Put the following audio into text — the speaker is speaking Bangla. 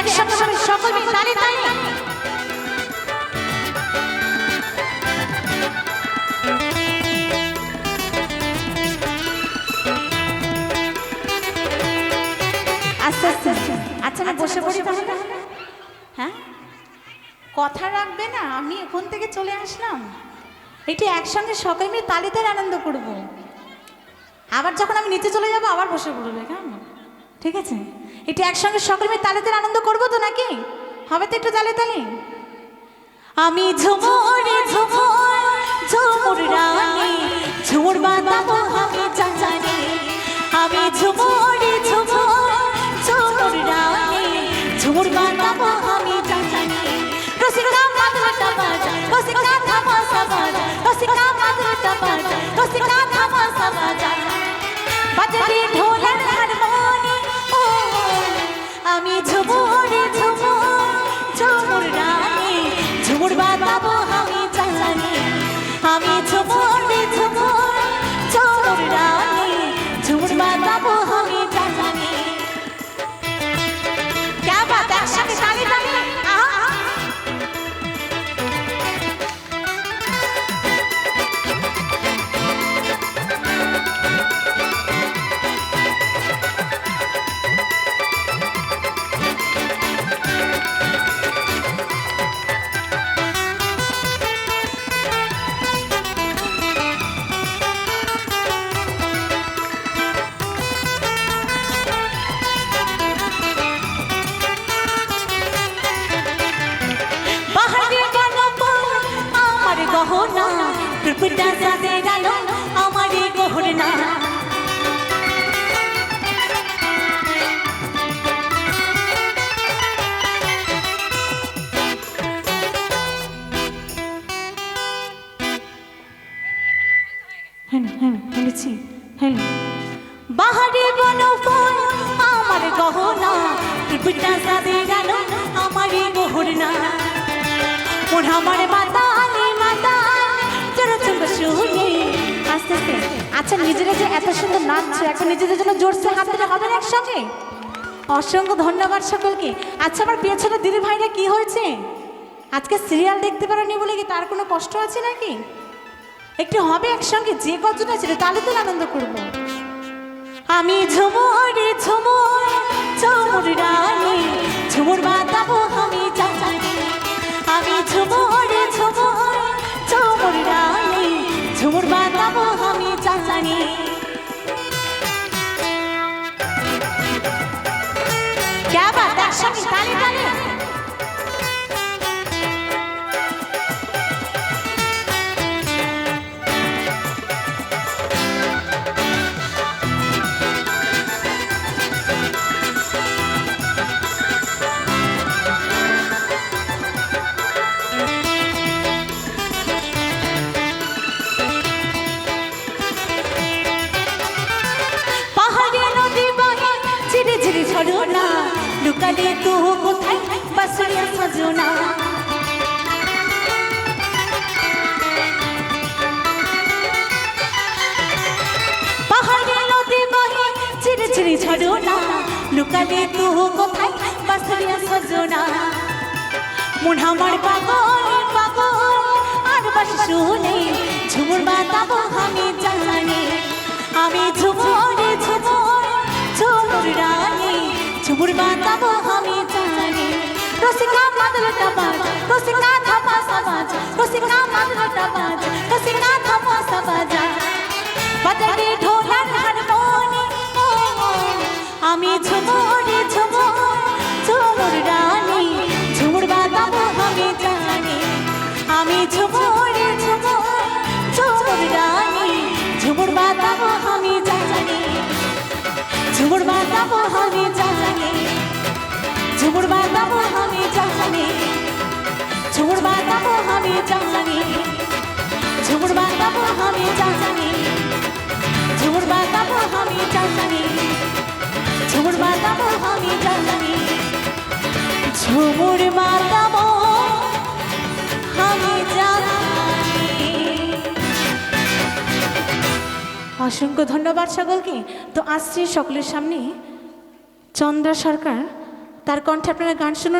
একসাথে সকলে তালে। কথা রাখবে না, আমি এখন থেকে চলে আসলাম। একটু একসঙ্গে সকালে মিলে তালে তালে আনন্দ করব। আবার যখন আমি নিচে চলে যাব, আবার বসে পড়বে, কেমন? ঠিক আছে? একটু একসঙ্গে সকালে মিলে তালে তালে আনন্দ করব তো নাকি? হবে তো একটু তালে তালে? আমি ঝুমুরে, ঝুমুর ঝুমুর রানী, ঝুমুর বাঁধাবো গহনা রূপটা সাজে গেল আমার গহনা। হ্যাঁ হ্যাঁ বলেছি হ্যাঁ বাহারে বলো ফোন আমার গহনা রূপটা সাজে গেল আমার গহনা। ওর আমার মাতালে আস্তে আচ্ছা নিজেরা যে এত সুন্দর নাচছে, এখন নিজেদের জন্য জোরসে হাত দিলে হবে না একসঙ্গে? অসংখ্য ধন্যবাদ সকলকে। আচ্ছা আমার পেছনে দিদি ভাইরা কি হয়েছে? আজকে সিরিয়াল দেখতে পারেনি বলে কি তার কোনো কষ্ট আছে নাকি? একটু হবে একসঙ্গে, যে কজন আছে তাহলে তো আনন্দ করব। আমি ঝুমুরে, ঝুমুর ঝুমুর রানী, ঝুমুর বাতাবো 大力大力大力 লুকালে কোথায়? বাসুরিয়া সজনা পাহাড়ে নদী বহে ঝিরি ঝিরি ঝরনা লুকালে তু কোথায়? বাসুরিয়া সজনা মন আমার পাগল পাগল, আর বাস শুনে ঝুমুর বাতাবো আমি জানি। আমি ঝুমুর गुड़बाता वो हमें चाहिए रोसिका मदर टबाज रोसिका थमा समाज रोसिका मदर टबाज रोसिका थमा समाज बदले ढोलर हारमोनी আমি ঝুমুরে ঝুমুর ঝুমুর রানী ঝুমুর বাতাবো আমি জানি আমি ঝুমুরে ঝুমুর ঝুমুর রানী ঝুমুর বাতাবো আমি জানি ঝুমুর বাতাবো জানি। ঝুমুর আমি জানি। ঝুমুর আমি জানি। ঝুমুর আমি জানি। ঝুমুর আমি জানি। অসংখ্য ধন্যবাদ সকলকে। তো আসছি সকলের সামনে। চন্দ্রা সরকার, তার কণ্ঠে আপনারা গান শুনুন।